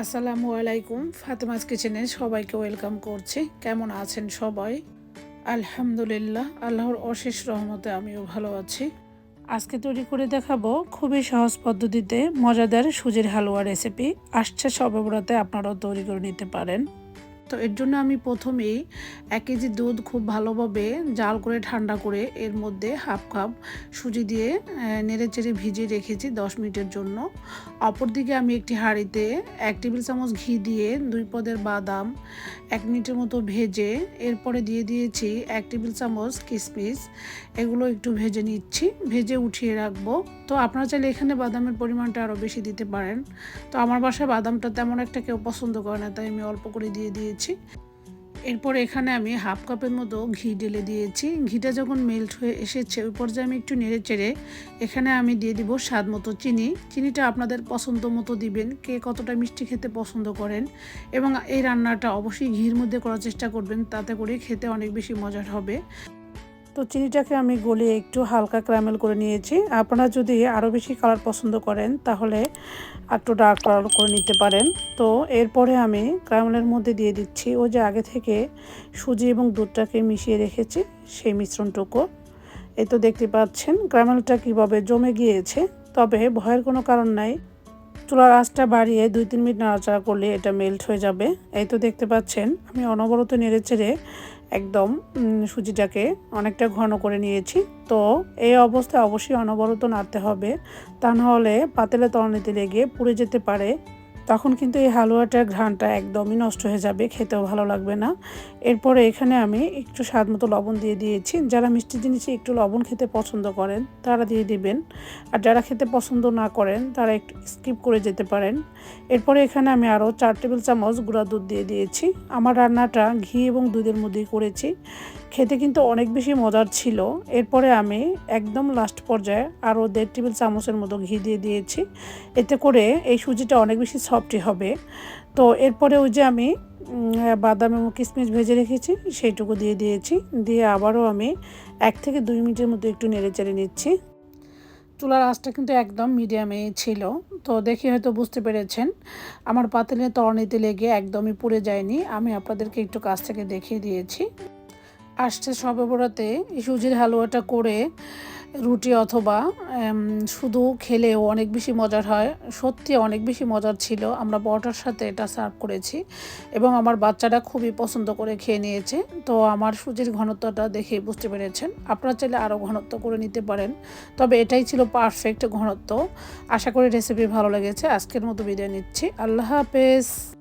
আসসালামু আলাইকুম, ফাতেমাস কিচেনে সবাইকে ওয়েলকাম করছি। কেমন আছেন সবাই? আলহামদুলিল্লাহ, আল্লাহর অশেষ রহমতে আমিও ভালো আছি। আজকে তৈরি করে দেখাবো খুবই সহজ পদ্ধতিতে মজাদার সুজির হালুয়া রেসিপি আসছে সবাবরাতে আপনারাও তৈরি করে নিতে পারেন। তো এর জন্য আমি প্রথমেই এক কেজি দুধ খুব ভালোভাবে জাল করে, ঠান্ডা করে এর মধ্যে হাফ কাপ সুজি দিয়ে নেড়ে চেড়ে ভিজিয়ে রেখেছি দশ মিনিটের জন্য। অপরদিকে আমি একটি হাঁড়িতে এক টেবিল চামচ ঘি দিয়ে দুই পদের বাদাম এক মিনিটের মতো ভেজে, এরপরে দিয়ে দিয়েছি এক টেবিল চামচ কিশমিশ এগুলো একটু ভেজে নিচ্ছি, ভেজে উঠিয়ে রাখব। তো আপনারা চাইলে এখানে বাদামের পরিমাণটা আরও বেশি দিতে পারেন। তো আমার বাসায় বাদামটা তেমন একটা কেউ পছন্দ করে না, তাই আমি অল্প করে দিয়ে দিয়েছি। এরপর এখানে আমি হাফ কাপের মতো ঘি ঢেলে দিয়েছি। ঘিটা যখন মেল্ট হয়ে এসেছে, ওই পর্যায়ে আমি একটু নেড়ে চেড়ে এখানে আমি দিয়ে দিব স্বাদ মতো চিনি। চিনিটা আপনাদের পছন্দ মতো দিবেন, কে কতটা মিষ্টি খেতে পছন্দ করেন এবং এই রান্নাটা অবশ্যই ঘির মধ্যে করার চেষ্টা করবেন, তাতে করে খেতে অনেক বেশি মজার হবে। তো চিনিটাকে আমি গলিয়ে একটু হালকা ক্রামেল করে নিয়েছি। আপনারা যদি আরও বেশি কালার পছন্দ করেন, তাহলে একটু ডার্ক কালার করে নিতে পারেন। তো এরপরে আমি ক্রামেলের মধ্যে দিয়ে দিচ্ছি ও যে আগে থেকে সুজি এবং দুধটাকে মিশিয়ে রেখেছি, সেই মিশ্রণটুকু। এই তো দেখতে পাচ্ছেন ক্রামেলটা কীভাবে জমে গিয়েছে। তবে ভয়ের কোনো কারণ নাই, চুলার আঁচটা বাড়িয়ে দুই তিন মিনিট নাড়াচাড়া করলে এটা মেল্ট হয়ে যাবে। এই তো দেখতে পাচ্ছেন, আমি অনবরত নেড়ে চেড়ে একদম সুজিটাকে অনেকটা ঘন করে নিয়েছি। তো এই অবস্থায় অবশ্যই অনবরত নাড়তে হবে। তা নাহলে পাতেলে তলনিতে লেগে পুড়ে যেতে পারে। তখন কিন্তু এই হালুয়াটার ঘ্রাণটা একদমই নষ্ট হয়ে যাবে, খেতেও ভালো লাগবে না। এরপরে এখানে আমি একটু স্বাদ মতো লবণ দিয়ে দিয়েছি। যারা মিষ্টি জিনিসে একটু লবণ খেতে পছন্দ করেন, তারা দিয়ে দিবেন। আর যারা খেতে পছন্দ না করেন, তারা একটু স্কিপ করে যেতে পারেন। এরপরে এখানে আমি আরও চার টেবিল চামচ গুঁড়া দুধ দিয়ে দিয়েছি। আমার রান্নাটা ঘি এবং দুধের মধ্যেই করেছি। খেতে কিন্তু অনেক বেশি মজার ছিল। এরপরে আমি একদম লাস্ট পর্যায়ে আরও দেড় টেবিল চামচের মতো ঘি দিয়ে দিয়েছি। এতে করে এই সুজিটা অনেক বেশি সফটই হবে। তো এরপরে ওই যে আমি বাদাম এবং কিশমিশ ভেজে রেখেছি, সেইটুকু দিয়ে দিয়েছি। দিয়ে আবারও আমি এক থেকে দুই মিনিটের মতো একটু নেড়ে চেড়ে নিচ্ছি। চুলার আঁচটা কিন্তু একদম মিডিয়ামে ছিল। তো দেখে হয়তো বুঝতে পেরেছেন, আমার পাতিলে তরণিতে লেগে একদমই পুড়ে যায়নি। আমি আপনাদেরকে একটু কাছ থেকে দেখিয়ে দিয়েছি। আসছে সবে বড়াতে সুজির হালুয়াটা করে রুটি অথবা শুধু খেলেও অনেক বেশি মজার হয়। সত্যি অনেক বেশি মজার ছিল। আমরা বড়টার সাথে এটা সার্ভ করেছি এবং আমার বাচ্চাটা খুবই পছন্দ করে খেয়ে নিয়েছে। তো আমার সুজির ঘনত্বটা দেখে বুঝতে পেরেছেন। আপনারা চাইলে আরও ঘনত্ব করে নিতে পারেন। তবে এটাই ছিল পারফেক্ট ঘনত্ব। আশা করি রেসিপি ভালো লেগেছে। আজকের মতো বিদায় নিচ্ছি। আল্লাহ হাফেজ।